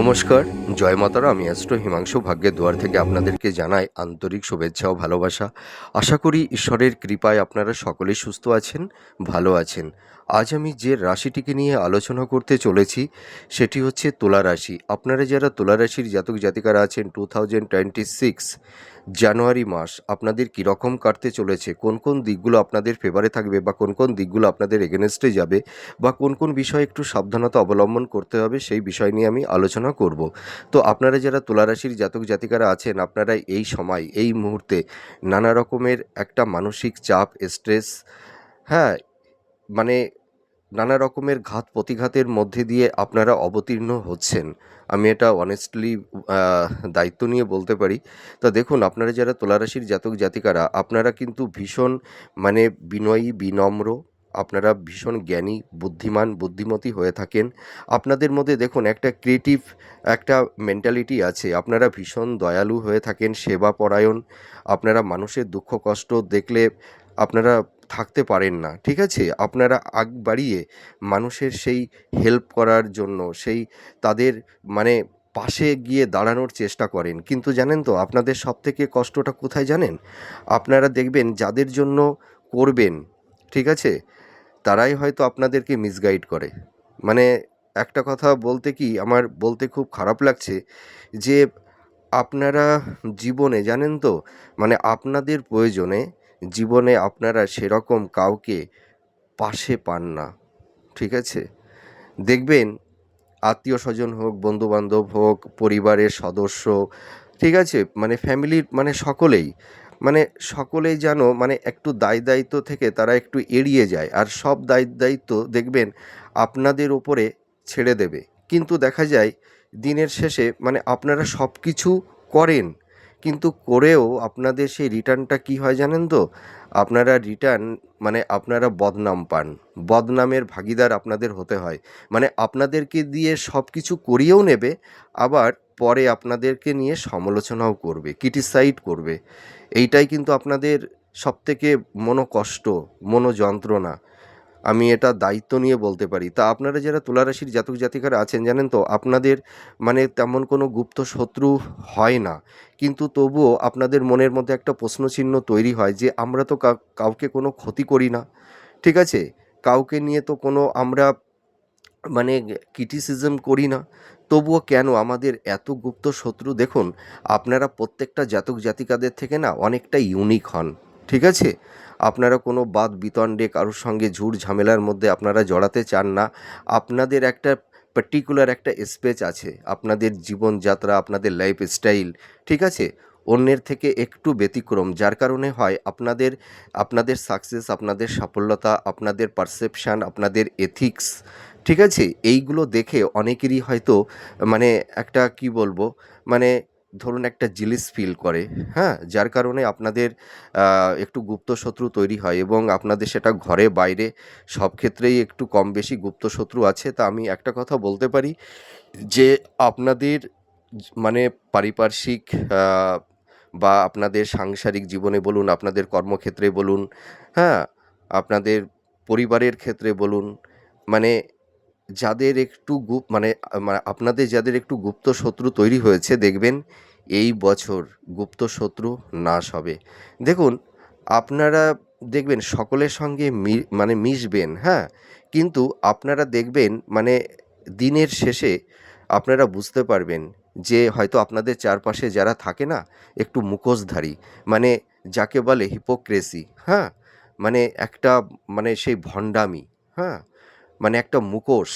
নমস্কার। জয় মাতারা আমি অ্যাস্ট্রো হিমাংশু। ভাগ্যের দুয়ার থেকে আপনাদেরকে জানাই আন্তরিক শুভেচ্ছা ও ভালোবাসা। আশা করি ঈশ্বরের কৃপায় আপনারা সকলেই সুস্থ আছেন, ভালো আছেন। আজ আমি যে রাশিটিকে নিয়ে আলোচনা করতে চলেছি, সেটি হচ্ছে তুলা রাশি। আপনারা যারা তুলা রাশির জাতক জাতিকারা আছেন two thousand twenty six January মাস আপনাদের কীরকম কাটতে চলেছে? কোন কোন দিকগুলো আপনাদের ফেভারে থাকবে বা কোন কোন দিকগুলো আপনাদের এগেনস্টে যাবে বা কোন কোন বিষয়ে একটু সাবধানতা অবলম্বন করতে হবে সেই বিষয় নিয়ে আমি আলোচনা করব। তো আপনারা যারা তুলারাশির জাতক জাতিকারা আছেন, আপনারা এই সময়, এই মুহূর্তে নানা রকমের একটা মানসিক চাপ স্ট্রেস হ্যাঁ মানে নানা রকমের ঘাত প্রতিঘাতের মধ্যে দিয়ে আপনারা অবতীর্ণ হচ্ছেন। আমি এটা অনেস্টলি দায়িত্ব নিয়ে বলতে পারি। তো দেখুন, আপনারা যারা তুলারাশির জাতক জাতিকারা, আপনারা কিন্তু ভীষণ মানে বিনয়ী, বিনম্র, আপনারা ভীষণ জ্ঞানী, বুদ্ধিমান, বুদ্ধিমতী হয়ে থাকেন। আপনাদের মধ্যে দেখুন, একটা ক্রিয়েটিভ একটা মেন্টালিটি আছে। আপনারা ভীষণ দয়ালু হয়ে থাকেন, সেবা পরায়ণ। আপনারা মানুষের দুঃখ, কষ্ট দেখলে আপনারা থাকতে পারেন না, ঠিক আছে? আপনারা আগ বাড়িয়ে মানুষের সেই হেল্প করার জন্য, সেই তাদের মানে পাশে গিয়ে দাঁড়ানোর চেষ্টা করেন। কিন্তু জানেন তো, আপনাদের সবথেকে কষ্টটা কোথায় জানেন? আপনারা দেখবেন যাদের জন্য করবেন, ঠিক আছে? তারাই হয়তো আপনাদেরকে মিসগাইড করে। মানে একটা কথা বলতে কি, আমার বলতে খুব খারাপ লাগছে যে, আপনারা জীবনে জানেন তো মানে আপনাদের প্রয়োজনে জীবনে আপনারা সেরকম কাউকে পাশে পান না, ঠিক আছে? দেখবেন আত্মীয় স্বজন হোক, বন্ধুবান্ধব হোক, পরিবারের সদস্য, ঠিক আছে? মানে ফ্যামিলির মানে সকলেই মানে সকলেই যেন মানে একটু দায় দায়িত্ব থেকে তারা একটু এড়িয়ে যায়। আর সব দায় দায়িত্ব দেখবেন, আপনাদের ওপরে ছেড়ে দেবে। কিন্তু দেখা যায়, দিনের শেষে মানে আপনারা সব কিছু করেন। কিন্তু করেও আপনাদের সেই রিটার্নটা কী হয় জানেন তো? আপনারা রিটার্ন মানে আপনারা বদনাম পান। বদনামের ভাগিদার আপনাদের হতে হয়। মানে আপনাদেরকে দিয়ে সব কিছু করিয়েও নেবে, আবার পরে আপনাদেরকে নিয়ে সমালোচনাও করবে, ক্রিটিসাইড করবে। এইটাই কিন্তু আপনাদের সবথেকে মনোকষ্ট, মনোযন্ত্রণা। আমি এটা দায়িত্ব নিয়ে বলতে পারি। তা আপনারা যারা তুলারাশির জাতক জাতিকারা আছেন জানেন তো, আপনাদের মানে তেমন কোনো গুপ্ত শত্রু হয় না। কিন্তু তবুও আপনাদের মনের মধ্যে একটা প্রশ্নচিহ্ন তৈরি হয় যে, আমরা তো কাউ- কাউকে কোনো ক্ষতি করি না। ঠিক আছে? কাউকে নিয়ে তো কোনো আমরা মানে ক্রিটিসিজম করি না। তবুও কেন আমাদের এত গুপ্ত শত্রু? দেখুন, আপনারা প্রত্যেকটা জাতক জাতিকাদের থেকে না অনেকটা ইউনিক হন। ঠিক আছে? আপনারা কোনো বাদ বিতণ্ডে কারোর সঙ্গে ঝুট ঝামেলার মধ্যে আপনারা জড়াতে চান না। আপনাদের একটা পার্টিকুলার একটা স্পেচ আছে। আপনাদের জীবনযাত্রা, আপনাদের লাইফ স্টাইল ঠিক আছে? অন্যের থেকে একটু ব্যতিক্রম, যার কারণে হয় আপনাদের আপনাদের সাকসেস আপনাদের সাফল্যতা, আপনাদের পারসেপশান আপনাদের এথিক্স ঠিক আছে? এইগুলো দেখে অনেকেরই হয়তো মানে একটা কি বলব? মানে ধরুন একটা জিলিস ফিল করে হ্যাঁ? যার কারণে আপনাদের একটু গুপ্ত শত্রু তৈরি হয় এবং আপনাদের সেটা ঘরে, বাইরে সব ক্ষেত্রেই একটু কম বেশি গুপ্ত শত্রু আছে। তা আমি একটা কথা বলতে পারি যে, আপনাদের মানে পারিপার্শ্বিক বা আপনাদের সাংসারিক জীবনে বলুন, আপনাদের কর্মক্ষেত্রে বলুন হ্যাঁ? আপনাদের পরিবারের ক্ষেত্রে বলুন মানে যাদের একটু গুপ মানে মানে আপনাদের যাদের একটু গুপ্ত শত্রু তৈরি হয়েছে, দেখবেন এই বছর গুপ্ত শত্রু নাশ হবে। দেখুন, আপনারা দেখবেন সকলের সঙ্গে মানে মিশবেন হ্যাঁ? কিন্তু আপনারা দেখবেন মানে দিনের শেষে আপনারা বুঝতে পারবেন যে হয়তো আপনাদের চারপাশে যারা থাকে না, একটু মুখোশধারী মানে যাকে বলে হিপোক্রেসি হ্যাঁ? মানে একটা মানে সেই ভণ্ডামি হ্যাঁ? মানে একটা মুখোশ।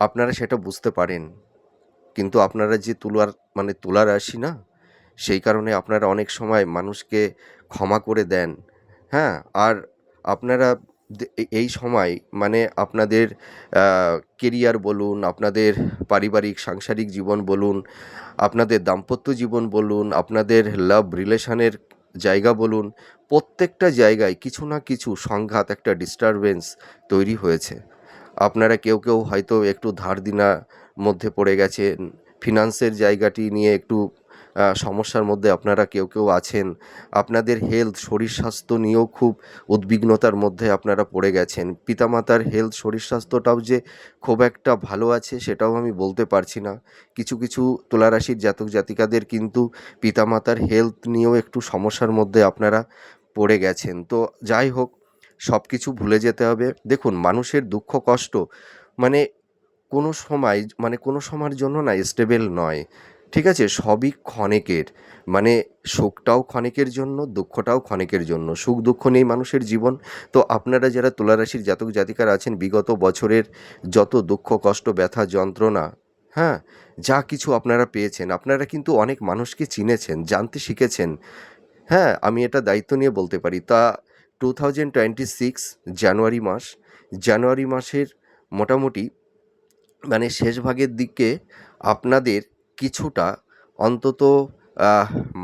আপনারা সেটা বুঝতে পারেন। কিন্তু আপনারা যে তুলার মানে তুলা রাশি না, সেই কারণে আপনারা অনেক সময় মানুষকে ক্ষমা করে দেন। হ্যাঁ আর আপনারা এই সময় মানে আপনাদের কেরিয়ার বলুন, আপনাদের পারিবারিক, সাংসারিক জীবন বলুন, আপনাদের দাম্পত্য জীবন বলুন, আপনাদের লাভ রিলেশনের জায়গা বলুন প্রত্যেকটা জায়গায় কিছু না কিছু সংঘাত, একটা ডিস্টারবেন্স তৈরি হয়েছে। আপনারা কেউ কেউ হয়তো একটু ধার দিনা মধ্যে পড়ে গেছেন। ফিনান্সের জায়গাটি নিয়ে একটু সমস্যার মধ্যে আপনারা কেউ কেউ আছেন। আপনাদের হেলথ শরীর স্বাস্থ্য নিয়েও খুব উদ্বিগ্নতার মধ্যে আপনারা পড়ে গেছেন। পিতামাতার হেলথ শরীর স্বাস্থ্যটাও যে খুব একটা ভালো আছে সেটাও আমি বলতে পারছি না। কিছু কিছু তুলারাশির জাতক জাতিকাদের কিন্তু পিতামাতার হেলথ নিয়েও একটু সমস্যার মধ্যে আপনারা পড়ে গেছেন। তো যাই হোক সব কিছু ভুলে যেতে হবে। দেখুন, মানুষের দুঃখ, কষ্ট মানে কোনো সময় মানে কোনো সময়ের জন্য না স্টেবল নয়। ঠিক আছে, সবই ক্ষণিকের। মানে সুখটাও ক্ষণিকের জন্য, দুঃখটাও ক্ষণিকের জন্য। সুখ দুঃখ নেই মানুষের জীবন। তো আপনারা যারা তুলারাশির জাতক জাতিকারা আছেন, বিগত বছরের যত দুঃখ, কষ্ট, ব্যথা, যন্ত্রণা হ্যাঁ যা কিছু আপনারা পেয়েছেন, আপনারা কিন্তু অনেক মানুষকে চিনেছেন, জানতে শিখেছেন। হ্যাঁ আমি এটা দায়িত্ব নিয়ে বলতে পারি। তা two thousand twenty six, January মাস, জানুয়ারি মাসের মোটামুটি মানে শেষ ভাগের দিকে আপনাদের কিছুটা অন্তত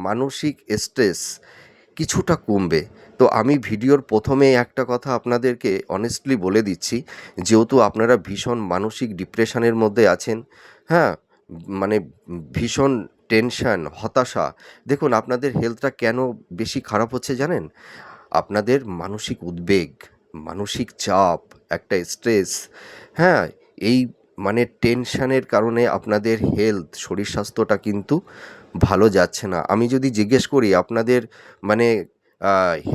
মানসিক স্ট্রেস কিছুটা কমবে। তো আমি ভিডিওর প্রথমে একটা কথা আপনাদেরকে অনেস্টলি বলে দিচ্ছি, যেহেতু আপনারা ভীষণ মানসিক ডিপ্রেশনের মধ্যে আছেন হ্যাঁ? মানে ভীষণ টেনশন হতাশা। দেখুন, আপনাদের হেলথটা কেন বেশি খারাপ হচ্ছে জানেন? আপনাদের মানসিক উদ্বেগ, মানসিক চাপ, একটা স্ট্রেস হ্যাঁ? এই মানে টেনশনের কারণে আপনাদের হেলথ, শরীর স্বাস্থ্যটা কিন্তু ভালো যাচ্ছে না। আমি যদি জিজ্ঞেস করি, আপনাদের মানে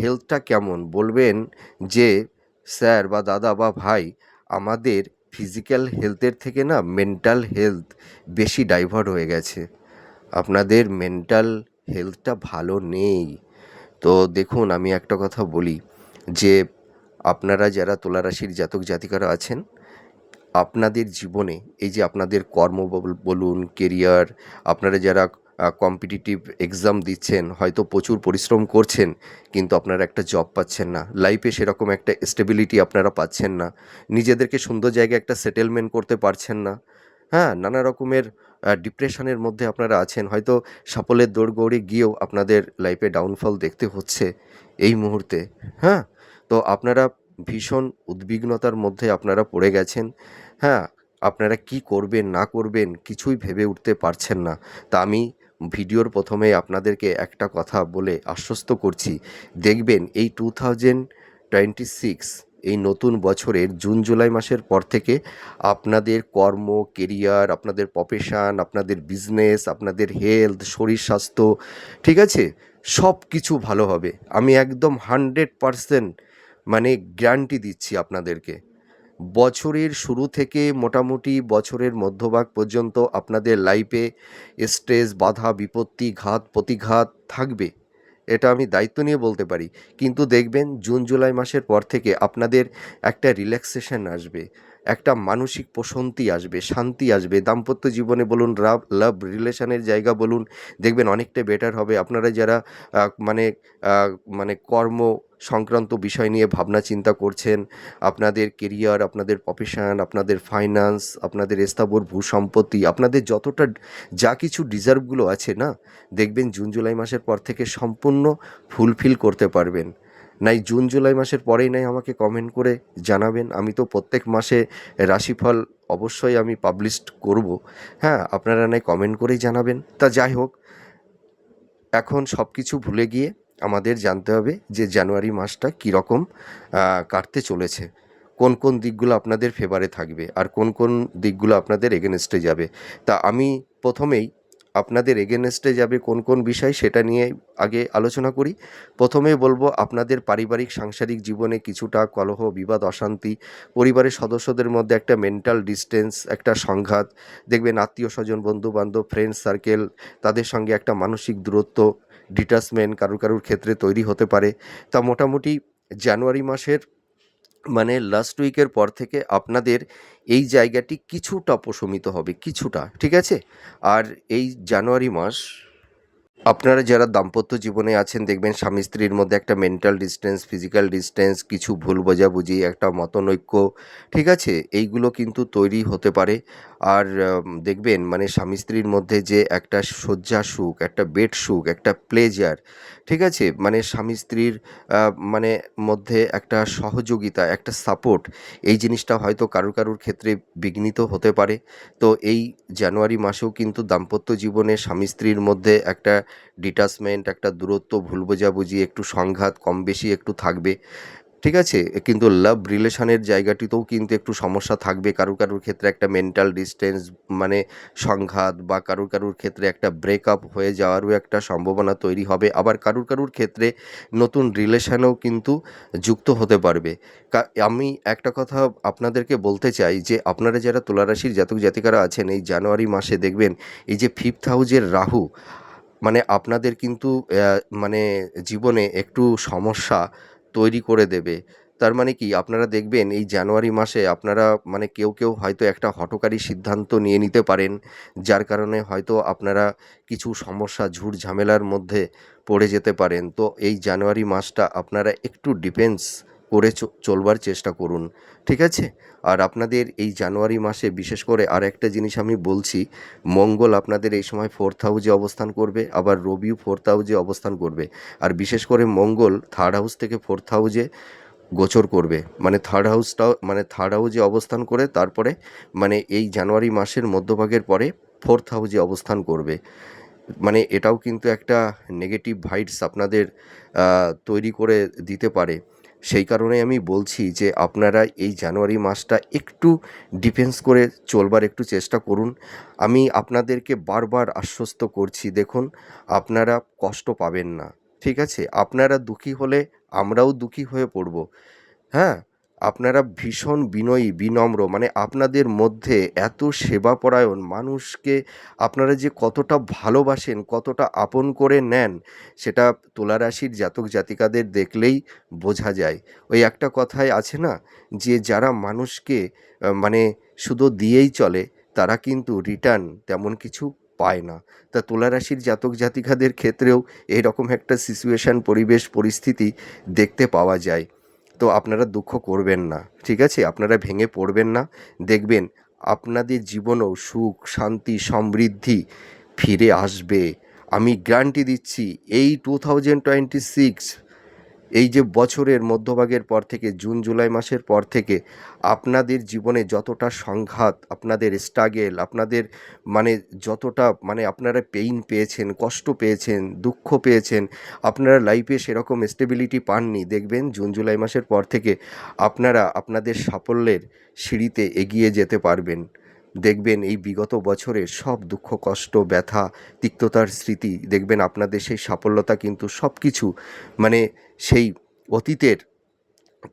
হেলথটা কেমন? বলবেন যে, স্যার বা দাদা বা ভাই, আমাদের ফিজিক্যাল হেলথের থেকে না, মেন্টাল হেলথ বেশি ডাইভার্ট হয়ে গেছে। আপনাদের মেন্টাল হেলথটা ভালো নেই। তো দেখুন, আমি একটা কথা বলি যে, আপনারা যারা তুলারাশির জাতক জাতিকারা আছেন আপনাদের জীবনে, এই যে আপনাদের কর্ম বল- বলুন কেরিয়ার আপনারা যারা কম্পিটিটিভ এক্সাম দিচ্ছেন, হয়তো প্রচুর পরিশ্রম করছেন, কিন্তু আপনারা একটা জব পাচ্ছেন না। লাইফে সেরকম একটা স্টেবিলিটি আপনারা পাচ্ছেন না। নিজেদেরকে সুন্দর জায়গায় একটা সেটেলমেন্ট করতে পারছেন না। হ্যাঁ নানা রকমের ডিপ্রেশনের মধ্যে আপনারা আছেন। হয়তো সাফল্যের দৌড়গৌড়ে গিয়েও আপনাদের লাইফে ডাউনফল দেখতে হচ্ছে এই মুহূর্তে। হ্যাঁ তো আপনারা ভীষণ উদ্বিগ্নতার মধ্যে আপনারা পড়ে গেছেন। হ্যাঁ আপনারা কি করবেন, না করবেন কিছুই ভেবে উঠতে পারছেন না। তা আমি ভিডিওর প্রথমে আপনাদেরকে একটা কথা বলে আশ্বস্ত করছি। দেখবেন এই টু থাউজেন্ড টোয়েন্টি সিক্স এই নতুন বছরের জুন, জুলাই মাসের পর থেকে আপনাদের কর্ম কেরিয়ার আপনাদের প্রফেশন আপনাদের বিজনেস আপনাদের হেলথ শরীর স্বাস্থ্য, ঠিক আছে? সব কিছু ভালো হবে। আমি একদম হান্ড্রেড পারসেন্ট মানে গ্যারান্টি দিচ্ছি আপনাদেরকে। বছরের শুরু থেকে মোটামুটি বছরের মধ্যভাগ পর্যন্ত আপনাদের লাইফে স্ট্রেস বাধা, বিপত্তি, ঘাত, প্রতিঘাত থাকবে। এটা আমি দায়িত্ব নিয়ে বলতে পারি। কিন্তু দেখবেন, জুন, জুলাই মাসের পর থেকে আপনাদের একটা রিল্যাক্সেশন আসবে। একটা মানসিক প্রশান্তি আসবে, শান্তি আসবে। দাম্পত্য জীবনে বলুন লাভ লাভ রিলেশনের জায়গা বলুন, দেখবেন অনেকটা বেটার হবে। আপনারা যারা মানে মানে কর্ম সংক্রান্ত বিষয় নিয়ে ভাবনা চিন্তা করছেন, আপনাদের কেরিয়ার আপনাদের প্রফেশন আপনাদের ফাইন্যান্স আপনাদের স্থাবর ভূ সম্পত্তি আপনাদের যতটা যা কিছু ডিজার্ভগুলো আছে না, দেখবেন জুন, জুলাই মাসের পর থেকে সম্পূর্ণ ফুলফিল করতে পারবেন। নাই জুন, জুলাই মাসের পরেই নাই, আমাকে কমেন্ট করে জানাবেন। আমি তো প্রত্যেক মাসে রাশিফল অবশ্যই আমি পাবলিশ করব। হ্যাঁ আপনারা নাই কমেন্ট করেই জানাবেন। তা যাই হোক, এখন সব কিছু ভুলে গিয়ে আমাদের জানতে হবে যে জানুয়ারি মাসটা কীরকম কাটতে চলেছে। কোন কোন দিকগুলো আপনাদের ফেভারে থাকবে আর কোন কোন দিকগুলো আপনাদের এগেনস্টে যাবে। তা আমি প্রথমেই আপনাদের এগেনস্টে যাবে কোন কোন বিষয় সেটা নিয়ে আগে আলোচনা করি। প্রথমেই বলব, আপনাদের পারিবারিক সাংসারিক জীবনে কিছুটা কলহ, বিবাদ, অশান্তি, পরিবারের সদস্যদের মধ্যে একটা মেন্টাল ডিস্টেন্স একটা সংঘাত, দেখবেন আত্মীয় স্বজন বন্ধু বান্ধব ফ্রেন্ড সার্কেল তাদের সঙ্গে একটা মানসিক দূরত্ব ডিটাচমেন্ট কারুর কারুর ক্ষেত্রে তৈরি হতে পারে। তা মোটামুটি জানুয়ারি মাসের মানে লাস্ট উইকের পর থেকে আপনাদের এই জায়গাটি কিছুটা প্রশমিত হবে, কিছুটা, ঠিক আছে? আর এই জানুয়ারি মাস আপনারা যারা দাম্পত্য জীবনে আছেন, দেখবেন স্বামী স্ত্রীর মধ্যে একটা মেন্টাল ডিস্টেন্স ফিজিক্যাল ডিস্টেন্স কিছু ভুল বোঝাবুঝি, একটা মতনৈক্য, ঠিক আছে? এইগুলো কিন্তু তৈরি হতে পারে। আর দেখবেন মানে স্বামী স্ত্রীর মধ্যে যে একটা শয্যা সুখ, একটা বেড সুখ, একটা প্লেজার ঠিক আছে? মানে স্বামী স্ত্রীর মানে মধ্যে একটা সহযোগিতা, একটা সাপোর্ট এই জিনিসটা হয়তো কারুর কারুর ক্ষেত্রে বিঘ্নিত হতে পারে। তো এই জানুয়ারি মাসেও কিন্তু দাম্পত্য জীবনে স্বামী স্ত্রীর মধ্যে একটা ডিটাচমেন্ট একটা দূরত্ব ভুল বোঝাবুঝি একটু সংঘাত কম বেশি একটু থাকবে। ঠিক আছে? কিন্তু লাভ রিলেশনের জায়গাটিতেও কিন্তু একটু সমস্যা থাকবে। কারুর কারুর ক্ষেত্রে একটা মেন্টাল ডিস্টেন্স মানে সংঘাত বা কারুর কারুর ক্ষেত্রে একটা ব্রেকআপ হয়ে যাওয়ারও একটা সম্ভাবনা তৈরি হবে। আবার কারুর কারুর ক্ষেত্রে নতুন রিলেশনেও কিন্তু যুক্ত হতে পারবে। আমি একটা কথা আপনাদেরকে বলতে চাই যে, আপনারা যারা তুলারাশির জাতক জাতিকারা আছেন, এই জানুয়ারি মাসে দেখবেন, এই যে ফিফথ হাউজের রাহু মানে আপনাদের কিন্তু মানে জীবনে একটু সমস্যা তৈরি করে দেবে। তার মানে কি? আপনারা দেখবেন এই জানুয়ারি মাসে আপনারা মানে কেউ কেউ হয়তো একটা হটকারী সিদ্ধান্ত নিয়ে নিতে পারেন, যার কারণে হয়তো আপনারা কিছু সমস্যা, ঝুট ঝামেলার মধ্যে পড়ে যেতে পারেন। তো এই জানুয়ারি মাসটা আপনারা একটু ডিফেন্স করে চলবার চেষ্টা করুন, ঠিক আছে? আর আপনাদের এই জানুয়ারি মাসে বিশেষ করে আর একটা জিনিস আমি বলছি, মঙ্গল আপনাদের এই সময় ফোর্থ হাউজে অবস্থান করবে, আবার রবিও ফোর্থ হাউজে অবস্থান করবে। আর বিশেষ করে মঙ্গল থার্ড হাউস থেকে ফোর্থ হাউজে গোচর করবে। মানে থার্ড হাউসটাও মানে থার্ড হাউজে অবস্থান করে, তারপরে মানে এই জানুয়ারি মাসের মধ্যভাগের পরে ফোর্থ হাউজে অবস্থান করবে। মানে এটাও কিন্তু একটা নেগেটিভ ভাইটস আপনাদের তৈরি করে দিতে পারে। সেই কারণে আমি বলছি যে আপনারা এই জানুয়ারি মাসটা একটু ডিফেন্স করে চলবার একটু চেষ্টা করুন। আমি আপনাদেরকে বারবার আশ্বস্ত করছি, দেখুন, আপনারা কষ্ট পাবেন না, ঠিক আছে? আপনারা দুঃখী হলে আমরাও দুঃখী হয়ে পড়ব। হ্যাঁ? আপনারা ভীষণ বিনয়ী, বিনম্র মানে আপনাদের মধ্যে এত সেবাপরায়ণ মানুষকে আপনারা যে কতটা ভালোবাসেন, কতটা আপন করে নেন, সেটা তুলারাশির জাতক জাতিকাদের দেখলেই বোঝা যায়। ওই একটা কথায় আছে না, যে যারা মানুষকে মানে শুধু দিয়েই চলে, তারা কিন্তু রিটার্ন তেমন কিছু পায় না। তা তুলারাশির জাতক জাতিকাদের ক্ষেত্রেও এরকম একটা সিচুয়েশান, পরিবেশ, পরিস্থিতি দেখতে পাওয়া যায়। তো আপনারা দুঃখ করবেন না, ঠিক আছে? আপনারা ভেঙে পড়বেন না। দেখবেন আপনাদের জীবনেও সুখ, শান্তি, সমৃদ্ধি ফিরে আসবে। আমি গ্যারান্টি দিচ্ছি, এই টু থাউজেন্ড টোয়েন্টি সিক্স এই যে বছরের মধ্যভাগের পর থেকে, জুন, জুলাই মাসের পর থেকে আপনাদের জীবনে যতটা সংঘাত, আপনাদের স্ট্রাগেল আপনাদের মানে যতটা মানে আপনারা পেইন পেয়েছেন, কষ্ট পেয়েছেন, দুঃখ পেয়েছেন, আপনারা লাইফে সেরকম স্টেবিলিটি পাননি, দেখবেন জুন, জুলাই মাসের পর থেকে আপনারা আপনাদের সাফল্যের সিঁড়িতে এগিয়ে যেতে পারবেন। দেখবেন এই বিগত বছরের সব দুঃখ, কষ্ট, ব্যথা, তিক্ততার স্মৃতি, দেখবেন আপনাদের সেই সাফল্যতা কিন্তু সব কিছু মানে সেই অতীতের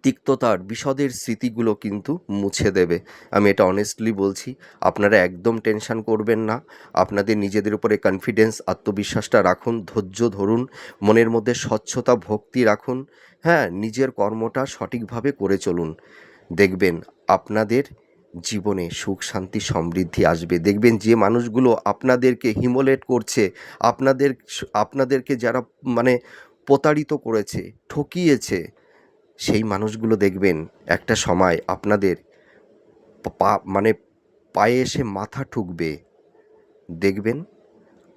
তিক্ততার বিশদের স্মৃতিগুলো কিন্তু মুছে দেবে। আমি এটা অনেস্টলি বলছি, আপনারা একদম টেনশান করবেন না। আপনাদের নিজেদের উপরে কনফিডেন্স আত্মবিশ্বাসটা রাখুন, ধৈর্য ধরুন, মনের মধ্যে স্বচ্ছতা, ভক্তি রাখুন হ্যাঁ নিজের কর্মটা সঠিকভাবে করে চলুন। দেখবেন আপনাদের জীবনে সুখ, শান্তি, সমৃদ্ধি আসবে। দেখবেন যে মানুষগুলো আপনাদেরকে হিমোলেট করছে, আপনাদের, আপনাদেরকে যারা মানে প্রতারিত করেছে, ঠকিয়েছে, সেই মানুষগুলো দেখবেন একটা সময় আপনাদের পা মানে পায়ে এসে মাথা ঠুকবে। দেখবেন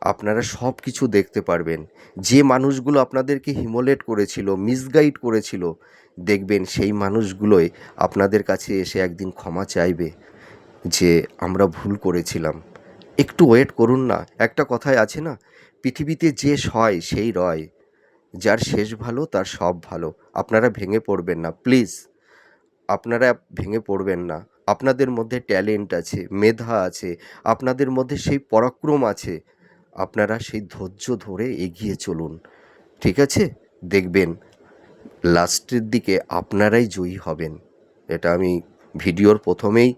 আপনারা সব কিছু দেখতে পারবেন। যে মানুষগুলো আপনাদেরকে হিমোলেট করেছিল, মিসগাইড করেছিল, দেখবেন সেই মানুষগুলোই আপনাদের কাছে এসে একদিন ক্ষমা চাইবে যে আমরা ভুল করেছিলাম। একটু ওয়েট করুন না। একটা কথায় আছে না, পৃথিবীতে যে সয়, সেই রয়। যার শেষ ভালো, তার সব ভালো। আপনারা ভেঙে পড়বেন না প্লিজ আপনারা ভেঙে পড়বেন না। আপনাদের মধ্যে ট্যালেন্ট আছে, মেধা আছে, আপনাদের মধ্যে সেই পরাক্রম আছে। আপনারা সেই ধৈর্য ধরে এগিয়ে চলুন, ঠিক আছে? দেখবেন লাস্টের দিকে আপনারাই জয়ী হবেন। এটা আমি ভিডিওর প্রথমেই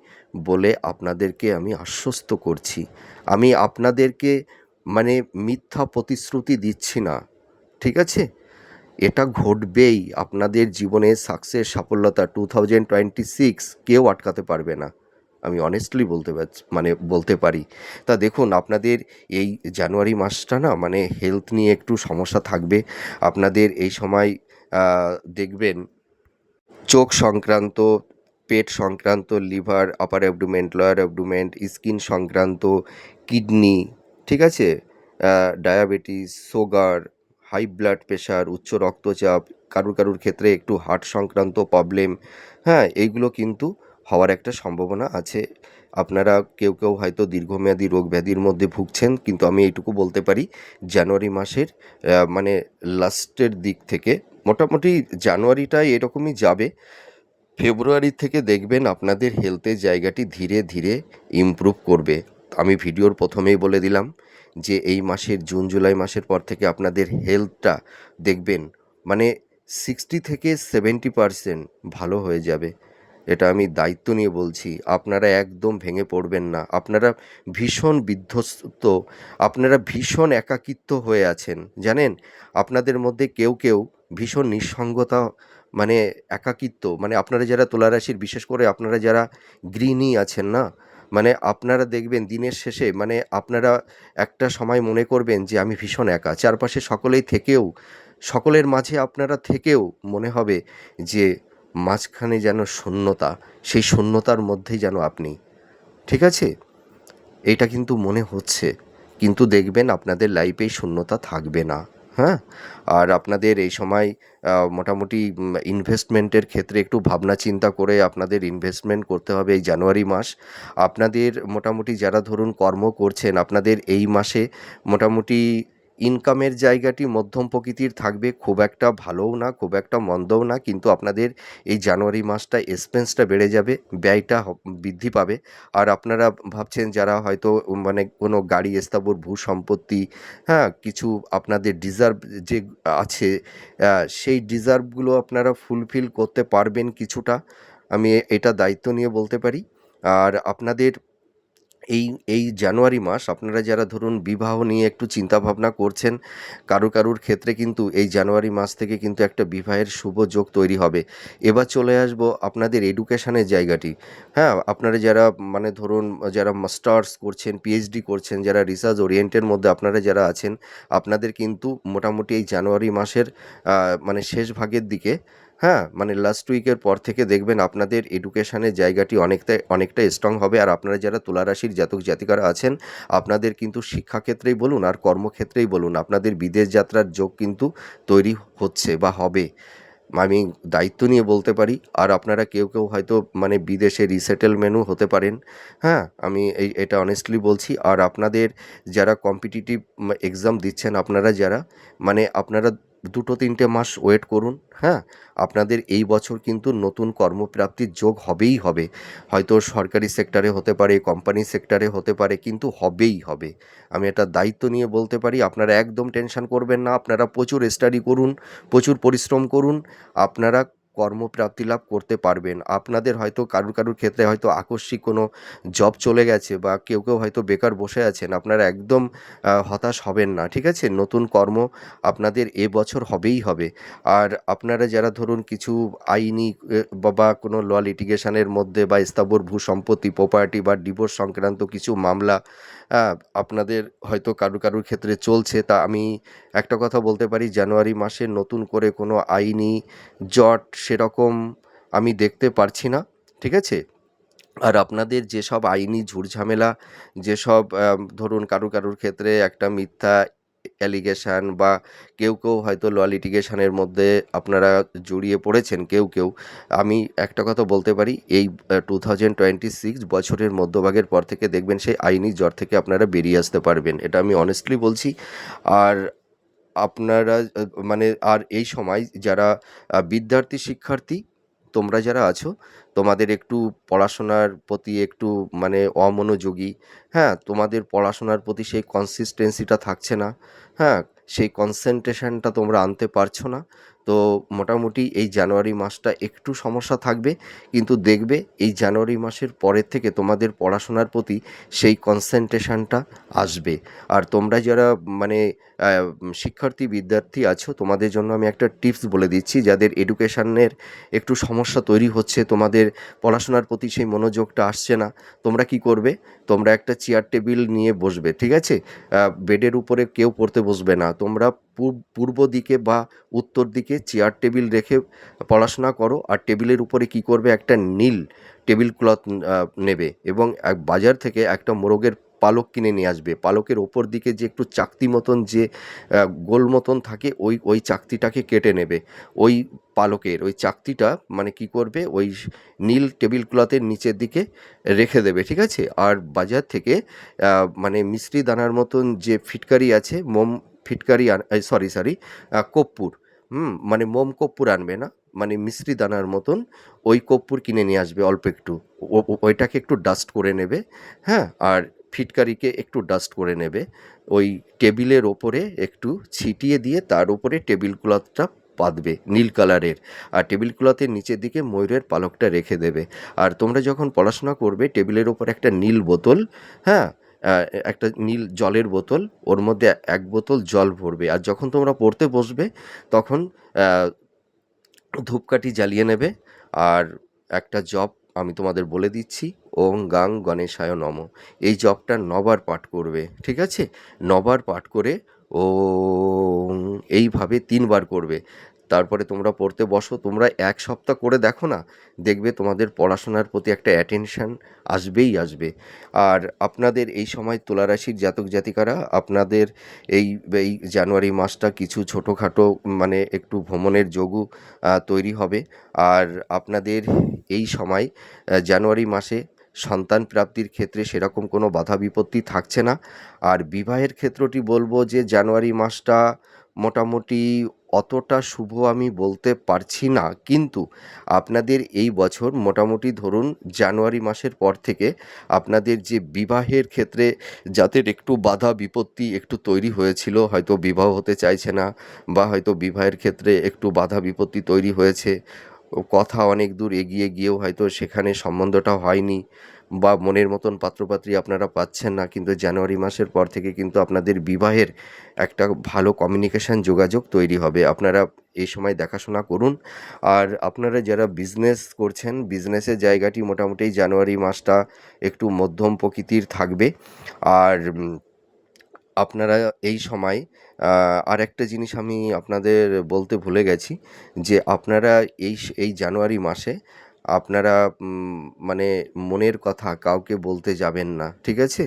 বলে আপনাদেরকে আমি আশ্বস্ত করছি। আমি আপনাদেরকে মানে মিথ্যা প্রতিশ্রুতি দিচ্ছি না। ঠিক আছে? এটা ঘটবেই। আপনাদের জীবনে সাকসেস সাফল্যতা টু থাউজেন্ড টোয়েন্টি সিক্স কেউ আটকাতে পারবে না। আমি অনেস্টলি বলতে পারছি মানে বলতে পারি। তা দেখুন, আপনাদের এই জানুয়ারি মাসটা না মানে হেলথ নিয়ে একটু সমস্যা থাকবে। আপনাদের এই সময় দেখবেন চোখ সংক্রান্ত, পেট সংক্রান্ত, liver upper abdomen lower abdomen skin সংক্রান্ত কিডনি ঠিক আছে? Diabetes sugar high blood pressure উচ্চ রক্তচাপ, কারুর কারুর ক্ষেত্রে একটু হার্ট সংক্রান্ত প্রবলেম হ্যাঁ এইগুলো কিন্তু হওয়ার একটা সম্ভাবনা আছে। আপনারা কেউ কেউ হয়তো দীর্ঘমেয়াদী রোগ ব্যাধির মধ্যে ভুগছেন, কিন্তু আমি এইটুকু বলতে পারি, জানুয়ারি মাসের মানে লাস্টের দিক থেকে, মোটামুটি জানুয়ারিটা এরকমই যাবে। ফেব্রুয়ারি থেকে দেখবেন আপনাদের হেলথের জায়গাটি ধীরে ধীরে ইমপ্রুভ করবে। আমি ভিডিওর প্রথমেই বলে দিলাম যে এই মাসের জুন, জুলাই মাসের পর থেকে আপনাদের হেলথটা দেখবেন মানে সিক্সটি থেকে সেভেন্টি পারসেন্ট ভালো হয়ে যাবে। এটা আমি দায়িত্ব নিয়ে বলছি, আপনারা একদম ভেঙে পড়বেন না। আপনারা ভীষণ বিধ্বস্ত, আপনারা ভীষণ একাকিত্ব হয়ে আছেন, জানেন? আপনাদের মধ্যে কেউ কেউ ভীষণ নিঃসঙ্গতা মানে একাকিত্ব মানে আপনারা যারা তুলা রাশির, বিশেষ করে আপনারা যারা গৃহিণী আছেন না মানে আপনারা দেখবেন দিনের শেষে মানে আপনারা একটা সময় মনে করবেন যে আমি ভীষণ একা। চারপাশে সকলেই থেকেও, সকলের মাঝে আপনারা থেকেও মনে হবে যে মাঝখানে যেন শূন্যতা, সেই শূন্যতার মধ্যেই যেন আপনি। ঠিক আছে? এটা কিন্তু মনে হচ্ছে। কিন্তু দেখবেন আপনাদের লাইফে এই শূন্যতা থাকবে না। হ্যাঁ? আর আপনাদের এই সময় মোটামুটি ইনভেস্টমেন্টের ক্ষেত্রে একটু ভাবনা চিন্তা করে আপনাদের ইনভেস্টমেন্ট করতে হবে এই জানুয়ারি মাস। আপনাদের মোটামুটি যারা ধরুন কর্ম করছেন, আপনাদের এই মাসে মোটামুটি ইনকামের জায়গাটি মধ্যম প্রকৃতির থাকবে, খুব একটা ভালোও না, খুব একটা মন্দও না, কিন্তু আপনাদের এই জানুয়ারি মাসটা এক্সপেন্সটা বেড়ে যাবে, ব্যয়টা বৃদ্ধি পাবে। আর আপনারা ভাবছেন যারা হয়তো মানে কোনো গাড়ি, স্থাবর ভূ সম্পত্তি হ্যাঁ কিছু আপনাদের ডিজার্ভ যে আছে সেই ডিজার্ভগুলো আপনারা ফুলফিল করতে পারবেন কিছুটা। আমি এটা দায়িত্ব নিয়ে বলতে পারি। আর আপনাদের এই এই জানুয়ারি মাস আপনারা যারা ধরুন বিবাহ নিয়ে একটু চিন্তা ভাবনা করছেন, কারও কারুর ক্ষেত্রে কিন্তু এই জানুয়ারি মাস থেকে কিন্তু একটা বিবাহের শুভ যোগ তৈরি হবে। এবার চলে আসব আপনাদের এডুকেশনের জায়গাটি। হ্যাঁ আপনারা যারা মানে ধরুন যারা মাস্টার্স করছেন পিএইচডি করছেন, যারা রিসার্চ ওরিয়েন্টের মধ্যে আপনারা যারা আছেন, আপনাদের কিন্তু মোটামুটি এই জানুয়ারি মাসের মানে শেষ ভাগের দিকে হ্যাঁ মানে লাস্ট উইকের পর থেকে দেখবেন আপনাদের এডুকেশনের জায়গাটি অনেকটা অনেকটা স্ট্রং হবে। আর আপনারা যারা তুলা রাশির জাতক জাতিকারা আছেন, আপনাদের কিন্তু শিক্ষাক্ষেত্রেই বলুন আর কর্মক্ষেত্রেই বলুন, আপনাদের বিদেশ যাত্রার যোগ কিন্তু তৈরি হচ্ছে বা হবে। আমি দায়িত্ব নিয়ে বলতে পারি, আর আপনারা কেউ কেউ হয়তো মানে বিদেশে রিসেটেলমেন্টও হতে পারেন। হ্যাঁ আমি এই, এটা অনেস্টলি বলছি। আর আপনাদের যারা কম্পিটিটিভ এক্সাম দিচ্ছেন, আপনারা যারা মানে আপনারা দুটো তিনটে মাস ওয়েট করুন হ্যাঁ? আপনাদের এই বছর কিন্তু নতুন কর্মপ্রাপ্তির যোগ হবেই হবে। হয়তো সরকারি সেক্টরে হতে পারে কোম্পানি সেক্টরে হতে পারে, কিন্তু হবেই হবে। আমি এটা দায়িত্ব নিয়ে বলতে পারি, আপনারা একদম টেনশন করবেন না, আপনারা প্রচুর স্টাডি করুন, প্রচুর পরিশ্রম করুন, আপনারা কর্মপ্রাপ্তি লাভ করতে পারবেন। আপনাদের হয়তো কারুর কারুর ক্ষেত্রে হয়তো আকস্মিক কোনো জব চলে গেছে বা কেউ কেউ হয়তো বেকার বসে আছেন, আপনারা একদম হতাশ হবেন না, ঠিক আছে? নতুন কর্ম আপনাদের এ বছর হবেই হবে। আর আপনারা যারা ধরুন কিছু আইনি বা কোনো ল লিটিগেশনের মধ্যে বা স্থাবর ভূ সম্পত্তি প্রপার্টি বা ডিভোর্স সংক্রান্ত কিছু মামলা আপনাদের হয়তো কারু কারুর ক্ষেত্রে চলছে। তা আমি একটা কথা বলতে পারি, জানুয়ারি মাসে নতুন করে কোনো আইনি জট সেরকম আমি দেখতে পারছি না, ঠিক আছে? আর আপনাদের যেসব আইনি ঝুরঝামেলা যেসব ধরুন কারু কারুর ক্ষেত্রে একটা মিথ্যা অ্যালিগেশন বা কেউ কেউ হয়তো ল লিটিগেশনের মধ্যে আপনারা জড়িয়ে পড়েছেন, কেউ কেউ। আমি একটা কথা বলতে পারি, এই টু থাউজেন্ড টোয়েন্টি সিক্স বছরের মধ্যভাগের পর থেকে দেখবেন সেই আইনি জ্বর থেকে আপনারা বেরিয়ে আসতে পারবেন, এটা আমি অনেস্টলি বলছি। আর আপনারা মানে আর এই সময় যারা বিদ্যার্থী শিক্ষার্থী, তোমরা যারা আছো তোমাদের একটু পড়াশোনার প্রতি একটু মানে অমনোযোগী হ্যাঁ? তোমাদের পড়াশোনার প্রতি সেই কনসিস্টেন্সিটা থাকছে না হ্যাঁ? সেই কনসেন্ট্রেশনটা তোমরা আনতে পারছ না। তো মোটামুটি এই জানুয়ারি মাসটা একটু সমস্যা থাকবে, কিন্তু দেখবে এই জানুয়ারি মাসের পরের থেকে তোমাদের পড়াশোনার প্রতি সেই কনসেন্ট্রেশনটা আসবে। আর তোমরা যারা মানে শিক্ষার্থী, বিদ্যার্থী আছো, তোমাদের জন্য আমি একটা টিপস বলে দিচ্ছি। যাদের এডুকেশনের একটু সমস্যা তৈরি হচ্ছে, তোমাদের পড়াশোনার প্রতি সেই মনোযোগটা আসছে না, তোমরা কি করবে? তোমরা একটা চেয়ার টেবিল নিয়ে বসবে, ঠিক আছে? বেডের উপরে কেউ পড়তে বসবে না। তোমরা পূর্ব দিকে বা উত্তর দিকে চেয়ার টেবিল রেখে পড়াশোনা করো, আর টেবিলের উপরে কি করবে? একটা নীল টেবিল ক্লথ নেবে এবং বাজার থেকে একটা মোরগের পালক কিনে নিয়ে আসবে। পালকের ওপর দিকে যে একটু চাকতি মতন যে গোল মতন থাকে, ওই ওই চাকতিটাকে কেটে নেবে। ওই পালকের, ওই চাকতিটা মানে কি করবে? ওই নীল টেবিল ক্লথের নিচের দিকে রেখে দেবে, ঠিক আছে? আর বাজার থেকে মানে মিশ্রি দানার মতন যে ফিটকারি আছে, মোম ফিটকারি সরি সরি কর্পূর হুম মানে মোম কর্পূর আনবে না মানে মিশ্রি দানার মতন ওই কর্পূর কিনে নিয়ে আসবে অল্প একটু। ওইটাকে একটু ডাস্ট করে নেবে হ্যাঁ? আর ফিটকারিকে একটু ডাস্ট করে নেবে। ওই টেবিলের ওপরে একটু ছিটিয়ে দিয়ে তার উপরে টেবিল ক্লথটা পাতবে নীল কালারের। আর টেবিল ক্লথের নিচের দিকে ময়ূরের পালকটা রেখে দেবে। আর তোমরা যখন পড়াশোনা করবে, টেবিলের ওপর একটা নীল বোতল হ্যাঁ? একটা নীল জলের বোতল, ওর মধ্যে এক বোতল জল ভরবে। আর যখন তোমরা পড়তে বসবে, তখন ধূপকাঠি জ্বালিয়ে নেবে। আর একটা জপ আমি তোমাদের বলে দিচ্ছি। ওং গাং গণেশায় নম। এই জপটা নবার পাঠ করবে, ঠিক আছে? নবার পাঠ করে ও এইভাবে তিনবার করবে। তারপরে তোমরা পড়তে বসো, তোমরা এক সপ্তাহ করে দেখো না, দেখবে তোমাদের পড়াশোনার প্রতি একটা অ্যাটেনশান আসবেই আসবে। আর আপনাদের এই সময় তুলারাশির জাতক জাতিকারা, আপনাদের এই এই জানুয়ারি মাসটা কিছু ছোটোখাটো মানে একটু ভ্রমণের যোগও তৈরি হবে। আর আপনাদের এই সময় জানুয়ারি মাসে সন্তান প্রাপ্তির ক্ষেত্রে সেরকম কোনো বাধা বিপত্তি থাকছে না। আর বিবাহের ক্ষেত্রটি বলব যে, জানুয়ারি মাসটা মোটামুটি অতটা শুভ আমি বলতে পারছি না। কিন্তু আপনাদের এই বছর মোটামুটি ধরুন জানুয়ারি মাসের পর থেকে আপনাদের যে বিবাহের ক্ষেত্রে যাদের একটু বাধা বিপত্তি একটু তৈরি হয়েছিল, হয়তো বিবাহ হতে চাইছে না বা হয়তো বিবাহের ক্ষেত্রে একটু বাধা বিপত্তি তৈরি হয়েছে, কথা অনেক দূর এগিয়ে গিয়েও হয়তো সেখানে সম্বন্ধটা হয়নি। বা মনের মতন পাত্রপাত্রী আপনারা পাচ্ছেন না, কিন্তু জানুয়ারি মাসের পর থেকে কিন্তু আপনাদের বিবাহের একটা ভালো কমিউনিকেশন যোগাযোগ তৈরি হবে। আপনারা এই সময় দেখাশোনা করুন। আর আপনারা যারা বিজনেস করছেন বিজনেসের জায়গাটি মোটামুটি জানুয়ারি মাসটা একটু মধ্যম প্রকৃতির থাকবে। আর আপনারা এই সময় আর একটা জিনিস আমি আপনাদের বলতে ভুলে গেছি যে আপনারা এই এই জানুয়ারি মাসে আপনারা মানে মনের কথা কাউকে বলতে যাবেন না, ঠিক আছে?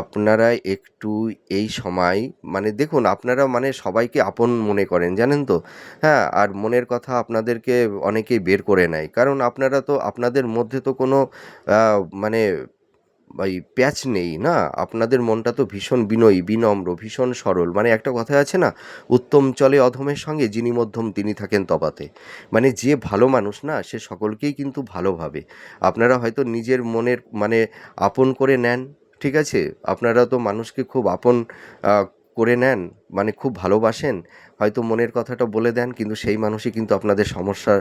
আপনারা একটু এই সময় মানে দেখুন, আপনারা মানে সবাইকে আপন মনে করেন, জানেন তো? হ্যাঁ আর মনের কথা আপনাদেরকে অনেকেই বের করে নেয়। কারণ আপনারা তো, আপনাদের মধ্যে তো কোনো মানে ওই প্যাচ নেই, না? আপনাদের মনটা তো ভীষণ বিনয়ী, বিনম্র, ভীষণ সরল। মানে একটা কথা আছে না, উত্তম চলে অধমের সঙ্গে, যিনি মধ্যম তিনি থাকেন তফাতে মানে যে ভালো মানুষ না, সে সকলকেই কিন্তু ভালোভাবে আপনারা হয়তো নিজের মনের মানে আপন করে নেন, ঠিক আছে? আপনারা তো মানুষকে খুব আপন করে নেন মানে খুব ভালোবাসেন। হয়তো মনের কথাটা বলে দেন, কিন্তু সেই মানুষই কিন্তু আপনাদের সমস্যা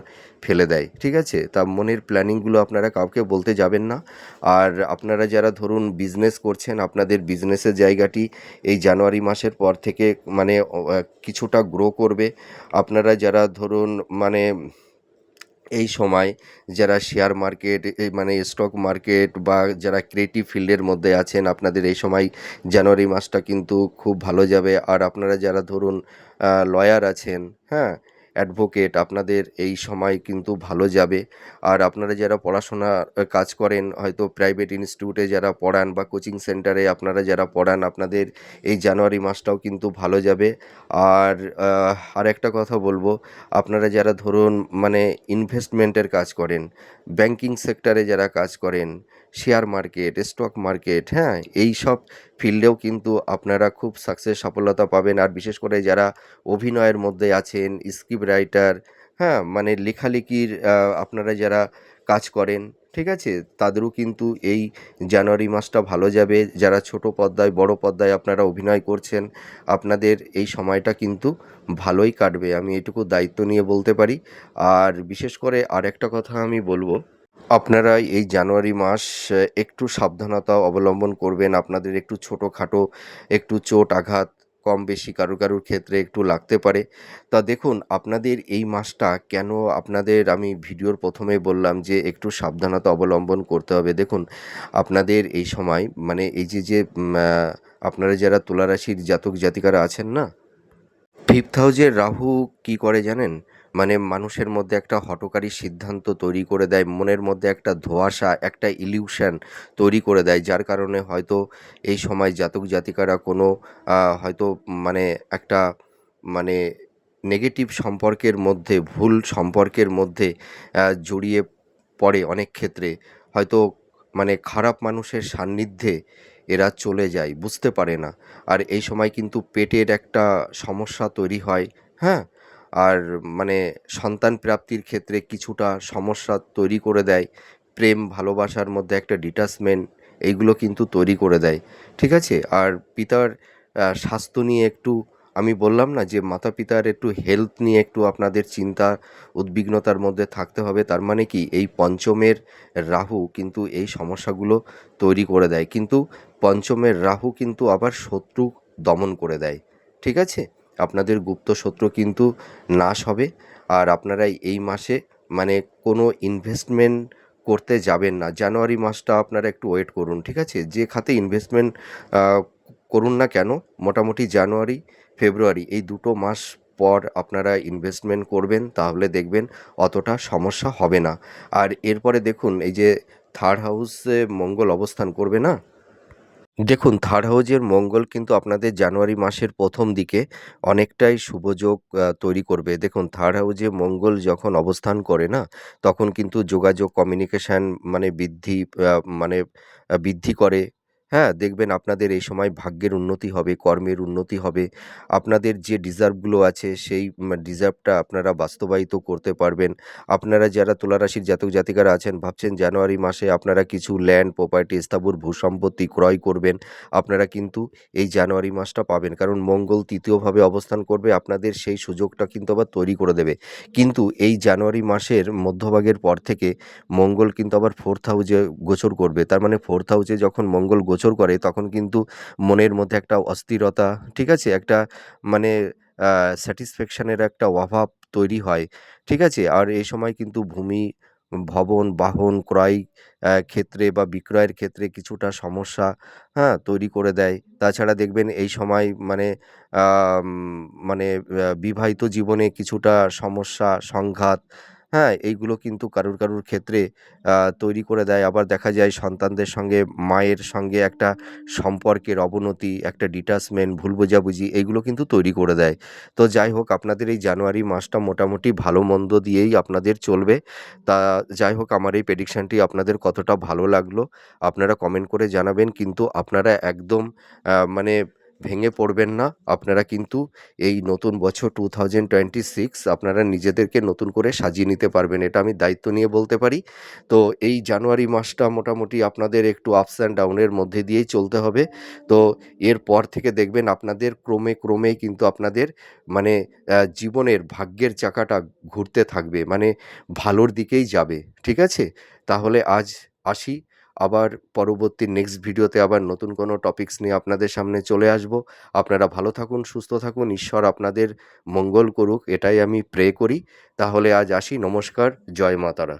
ফেলে দেয়। ঠিক আছে? তা মনের প্ল্যানিংগুলো আপনারা কাউকে বলতে যাবেন না। আর আপনারা যারা ধরুন বিজনেস করছেন, আপনাদের বিজনেসের জায়গাটি এই জানুয়ারি মাসের পর থেকে মানে কিছুটা গ্রো করবে। আপনারা যারা ধরুন মানে এই সময় যারা শেয়ার মার্কেট মানে স্টক মার্কেট বা যারা ক্রিয়েটিভ ফিল্ডের মধ্যে আছেন, আপনাদের এই সময় জানুয়ারি মাসটা কিন্তু খুব ভালো যাবে। আর আপনারা যারা ধরুন লয়ার আছেন হ্যাঁ অ্যাডভোকেট আপনাদের এই সময় কিন্তু ভালো যাবে। আর আপনারা যারা পড়াশোনা কাজ করেন, হয়তো প্রাইভেট ইনস্টিটিউটে যারা পড়ান বা কোচিং সেন্টারে আপনারা যারা পড়ান, আপনাদের এই জানুয়ারি মাসটাও কিন্তু ভালো যাবে। আর আর একটা কথা বলব, আপনারা যারা ধরুন মানে ইনভেস্টমেন্টের কাজ করেন ব্যাংকিং সেক্টরে যারা কাজ করেন শেয়ার মার্কেট স্টক মার্কেট হ্যাঁ এই সব ফিল্ডেও কিন্তু আপনারা খুব সাকসেস সফলতা পাবেন। আর বিশেষ করে যারা অভিনয়ের মধ্যে আছেন স্ক্রিপ্ট রাইটার হ্যাঁ মানে লেখালেখির আপনারা যারা কাজ করেন, ঠিক আছে? তাদেরও কিন্তু এই জানুয়ারি মাসটা ভালো যাবে। যারা ছোট পর্দায়, বড় পর্দায় আপনারা অভিনয় করছেন, আপনাদের এই সময়টা কিন্তু ভালোই কাটবে। আমি এটুকু দায়িত্ব নিয়ে বলতে পারি। আর বিশেষ করে আর একটা কথা আমি বলব আপনারা এই জানুয়ারি মাস একটু সাবধানতা অবলম্বন করবেন। আপনাদের একটু ছোটোখাটো, একটু চোট আঘাত কম বেশি কারুর কারুর ক্ষেত্রে একটু লাগতে পারে। তা দেখুন, আপনাদের এই মাসটা কেন আপনাদের, আমি ভিডিওর প্রথমে বললাম যে একটু সাবধানতা অবলম্বন করতে হবে। দেখুন, আপনাদের এই সময় মানে এই যে যে আপনারা যারা তুলারাশির জাতক জাতিকারা আছেন না, ফিফথ হাউজের রাহু কি করে জানেন? মানে মানুষের মধ্যে একটা হঠকারী সিদ্ধান্ত তৈরি করে দেয়, মনের মধ্যে একটা ধোঁয়াশা, একটা ইলিউশন তৈরি করে দেয়, যার কারণে হয়তো এই সময় জাতক জাতিকারা কোনো হয়তো মানে একটা মানে নেগেটিভ সম্পর্কের মধ্যে, ভুল সম্পর্কের মধ্যে জড়িয়ে পড়ে অনেক ক্ষেত্রে। হয়তো মানে খারাপ মানুষের সান্নিধ্যে এরা চলে যায়, বুঝতে পারে না। আর এই সময় কিন্তু পেটের একটা সমস্যা তৈরি হয় হ্যাঁ? আর মানে সন্তান প্রাপ্তির ক্ষেত্রে কিছুটা সমস্যা তৈরি করে দেয়। প্রেম, ভালোবাসার মধ্যে একটা ডিটাচমেন্ট এইগুলো কিন্তু তৈরি করে দেয়। ঠিক আছে? আর পিতার স্বাস্থ্য নিয়ে একটু আমি বললাম না যে মাতা পিতার একটু হেলথ নিয়ে একটু আপনাদের চিন্তা, উদ্বিগ্নতার মধ্যে থাকতে হবে। তার মানে কি? এই পঞ্চমের রাহু কিন্তু এই সমস্যাগুলো তৈরি করে দেয়। কিন্তু পঞ্চমের রাহু কিন্তু আবার শত্রু দমন করে দেয়। ঠিক আছে? আপনাদের গুপ্ত শত্রু কিন্তু নাশ হবে। আর আপনারা এই মাসে মানে কোনো ইনভেস্টমেন্ট করতে যাবেন না। জানুয়ারি মাসটা আপনারা একটু ওয়েট করুন, ঠিক আছে? যে খাতে ইনভেস্টমেন্ট করুন না কেন, মোটামুটি জানুয়ারি, ফেব্রুয়ারি এই দুটো মাস পর আপনারা ইনভেস্টমেন্ট করবেন, তাহলে দেখবেন অতটা সমস্যা হবে না। আর এরপরে দেখুন, এই যে থার্ড হাউসে মঙ্গল অবস্থান করবে না? দেখুন থার্ড হাউজের মঙ্গল কিন্তু আপনাদের জানুয়ারি মাসের প্রথম দিকে অনেকটাই শুভযোগ তৈরি করবে। দেখুন থার্ড হাউজে মঙ্গল যখন অবস্থান করে না, তখন কিন্তু যোগাযোগ কমিউনিকেশান মানে বৃদ্ধি মানে বৃদ্ধি করে। হ্যাঁ দেখবেন আপনাদের এই সময় ভাগ্যের উন্নতি হবে, কর্মের উন্নতি হবে। আপনাদের যে ডিজার্ভগুলো আছে, সেই ডিজার্ভটা আপনারা বাস্তবায়িত করতে পারবেন। আপনারা যারা তুলারাশির জাতক জাতিকারা আছেন, ভাবছেন জানুয়ারি মাসে আপনারা কিছু ল্যান্ড প্রপার্টি স্থাবর, ভূসম্পত্তি ক্রয় করবেন। আপনারা কিন্তু এই জানুয়ারি মাসটা পাবেন। কারণ মঙ্গল তৃতীয়ভাবে অবস্থান করবে, আপনাদের সেই সুযোগটা কিন্তু আবার তৈরি করে দেবে। কিন্তু এই জানুয়ারি মাসের মধ্যভাগের পর থেকে মঙ্গল কিন্তু আবার ফোর্থ হাউজে গোচর করবে। তার মানে ফোর্থ হাউজে যখন মঙ্গল গোচর করে, তখন কিন্তু মনের মধ্যে একটা অস্থিরতা, ঠিক আছে? একটা মানে স্যাটিসফ্যাকশানের একটা অভাব তৈরি হয়, ঠিক আছে? আর এই সময় কিন্তু ভূমি, ভবন, বাহন, ক্রয় ক্ষেত্রে বা বিক্রয়ের ক্ষেত্রে কিছুটা সমস্যা হ্যাঁ তৈরি করে দেয়। তাছাড়া দেখবেন এই সময় মানে মানে বিবাহিত জীবনে কিছুটা সমস্যা, সংঘাত হ্যাঁ এইগুলো কিন্তু কারুর কারুর ক্ষেত্রে তৈরি করে দেয়। আবার দেখা যায় সন্তানদের সঙ্গে, মায়ের সঙ্গে একটা সম্পর্কের অবনতি, একটা ডিটাচমেন্ট ভুল বোঝাবুঝি, এইগুলো কিন্তু তৈরি করে দেয়। তো যাই হোক, আপনাদের এই জানুয়ারি মাসটা মোটামুটি ভালো মন্দ দিয়েই আপনাদের চলবে। তা যাই হোক, আমার এই প্রেডিকশানটি আপনাদের কতটা ভালো লাগল, আপনারা কমেন্ট করে জানাবেন। কিন্তু আপনারা একদম মানে ভেঙে পড়বেন না। আপনারা কিন্তু এই নতুন বছর টু থাউজেন্ড টোয়েন্টি সিক্স আপনারা নিজেদেরকে নতুন করে সাজিয়ে নিতে পারবেন। এটা আমি দায়িত্ব নিয়ে বলতে পারি। তো এই জানুয়ারি মাসটা মোটামুটি আপনাদের একটু আপস অ্যান্ড ডাউনের মধ্যে দিয়েই চলতে হবে। তো এরপর থেকে দেখবেন আপনাদের ক্রমে ক্রমেই কিন্তু আপনাদের মানে জীবনের ভাগ্যের চাকাটা ঘুরতে থাকবে। মানে ভালোর দিকেই যাবে। ঠিক আছে? তাহলে আজ আসি। আবার পরবর্তী নেক্সট ভিডিওতে আবার নতুন কোনো টপিকস নিয়ে আপনাদের সামনে চলে আসব। আপনারা ভালো থাকুন, সুস্থ থাকুন, ঈশ্বর আপনাদের মঙ্গল করুক, এটাই আমি প্রে করি। তাহলে আজ আসি, নমস্কার, জয় মাতারা।